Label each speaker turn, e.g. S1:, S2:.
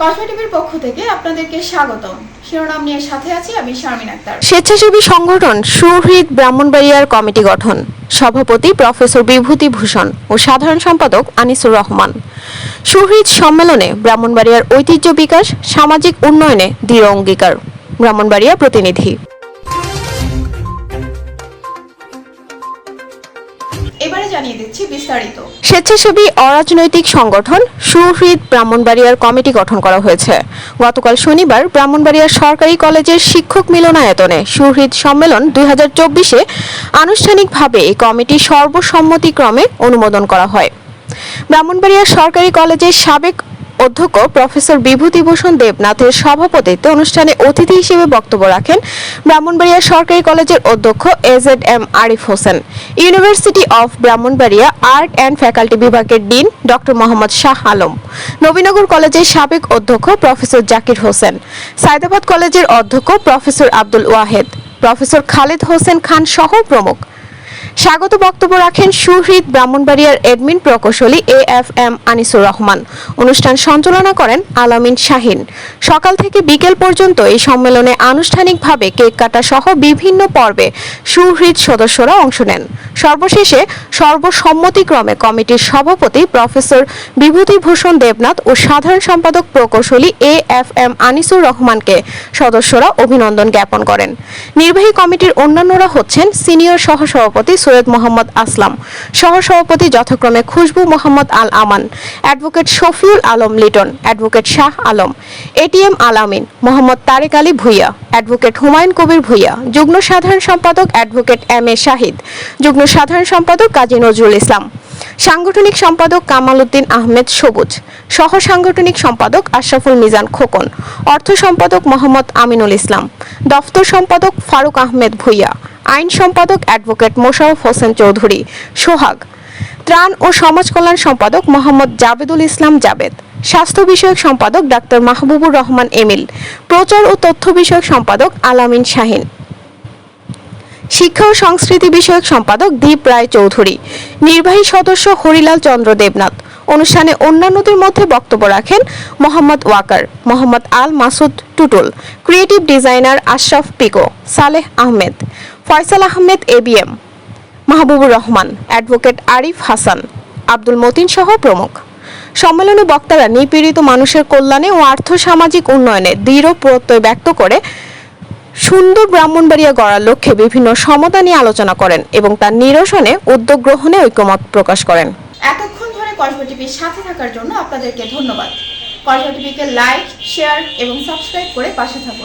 S1: কসবা টিভির পক্ষ থেকে আপনাদেরকে স্বাগতম। শিরোনাম নিয়ে সাথে আছি আমি শারমিন আক্তার।
S2: স্বেচ্ছাসেবী সংগঠন সুহৃদ ব্রাহ্মণবাড়িয়ার কমিটি গঠন। সভাপতি প্রফেসর বিভূতি ভূষণ ও সাধারণ সম্পাদক আনিসুর রহমান। সুহৃদ সম্মেলনে ব্রাহ্মণবাড়িয়ার ঐতিহ্য বিকাশ, সামাজিক উন্নয়নে দৃঢ় অঙ্গীকার। ব্রাহ্মণবাড়িয়া প্রতিনিধি।
S1: এবারে জানিয়ে দিচ্ছি বিস্তারিত।
S2: স্বেচ্ছাসেবী অরাজনৈতিক সংগঠন সুহৃদ ব্রাহ্মণবাড়িয়ার কমিটি গঠন করা হয়েছে। গতকাল শনিবার ব্রাহ্মণবাড়িয়ার সরকারি কলেজের শিক্ষক মিলনায়তনে সুহৃদ সম্মেলন দুই হাজার চব্বিশে আনুষ্ঠানিকভাবে এই কমিটি সর্বসম্মতিক্রমে অনুমোদন করা হয়। ব্রাহ্মণবাড়িয়া সরকারি কলেজের সাবেক অধ্যক্ষ প্রফেসর বিভূতিভূষণ দেবনাথের সভাপতিত্বে অনুষ্ঠানে অতিথি হিসেবে বক্তব্য রাখেন ব্রাহ্মণবাড়িয়া সরকারি কলেজের অধ্যক্ষ AZ M Arif Hossain, university of Brahmanbaria art and faculty বিভাগের ডিন ডক্টর মোহাম্মদ শাহ আলম, নবীনগর কলেজের সাবেক অধ্যক্ষ প্রফেসর জাকির হোসেন, সায়দাবাদ কলেজের অধ্যক্ষ প্রফেসর আব্দুল ওয়াহেদ, প্রফেসর খালেদ হোসেন খান সহ প্রমুখ। স্বাগত বক্তব্য রাখেন সুহৃদ ব্রাহ্মণবাড়িয়ার এডমিন প্রকৌশলী A F M Anisur Rahman. অনুষ্ঠান সঞ্চালনা করেন আলামিন শাহিন। সকাল থেকে বিকেল পর্যন্ত এই সম্মেলনে আনুষ্ঠানিকভাবে কেক কাটা সহ বিভিন্ন পর্বে সুহৃদ সদস্যরা অংশ নেন। সর্বশেষে সর্বসম্মতিক্রমে কমিটির সভাপতি প্রফেসর বিভূতিভূষণ দেবনাথ ও সাধারণ সম্পাদক প্রকৌশলী এ এফ এম আনিসুর রহমানকে সদস্যরা অভিনন্দন জ্ঞাপন করেন। নির্বাহী কমিটির অন্যান্যরা হচ্ছেন সিনিয়র সহসভাপতি সৈয়দ মোহাম্মদ আসলাম, সহসভাপতি যথাক্রমে Khushbu Mohammad Al Aman advocate Shafiul Alam Liton, advocate Shah Alam ATM Alamin Mohammad Tarek Ali Bhuiyan, advocate Humayun Kabir Bhuiyan, যুগ্ম সাধারণ সম্পাদক অ্যাডভোকেট এম এ শাহিদ, যুগ্ম সাধারণ সম্পাদক কাজী নজরুল ইসলাম, সাংগঠনিক সম্পাদক কামাল উদ্দিন আহমেদ সবুজ, সহ সাংগঠনিক সম্পাদক আশরাফুল মিজান খোকন, অর্থ সম্পাদক মোহাম্মদ আমিনুল ইসলাম, দফতর সম্পাদক ফারুক আহমেদ ভুইয়া, আইন সম্পাদক অ্যাডভোকেট মোশারফ হোসেন চৌধুরী, সোহাগ, ত্রাণ ও সমাজ কল্যাণ সম্পাদক মোহাম্মদ জাবেদুল ইসলাম জাবেদ, স্বাস্থ্য বিষয়ক সম্পাদক ডাক্তার মাহবুবুর রহমান এমিল, প্রচার ও তথ্য বিষয়ক সম্পাদক আলামিন শাহিন। শিক্ষা ও সংস্কৃতি বিষয়ক সম্পাদক দীপ রায় চৌধুরী। নির্বাহী সদস্য হরিলাল চন্দ্র দেবনাথ। অনুষ্ঠানে অন্যান্যদের মধ্যে বক্তব্য রাখেন Mohammad Waker, Mohammad Al Masud Tutul, creative designer Ashraf Piko, Saleh Ahmed, Faisal Ahmed ABM Mahbubur Rahman, advocate Arif Hasan, Abdul Matin সহ প্রমুখ। সম্মেলনে বক্তারা নিপীড়িত মানুষের কল্যাণে ও আর্থসামাজিক উন্নয়নে দৃঢ় প্রত্যয় ব্যক্ত করে সুন্দর ব্রাহ্মণবাড়িয়া গড়ার লক্ষ্যে বিভিন্ন সমতা নিয়ে আলোচনা করেন এবং তার নিরসনে উদ্যোগ গ্রহণে ঐক্যমত প্রকাশ করেন।
S1: এতক্ষণ ধরে কসবা টিভির সাথে থাকার জন্য আপনাদেরকে ধন্যবাদ। কসবা টিভিকে লাইক শেয়ার এবং সাবস্ক্রাইব করে পাশে থাকুন।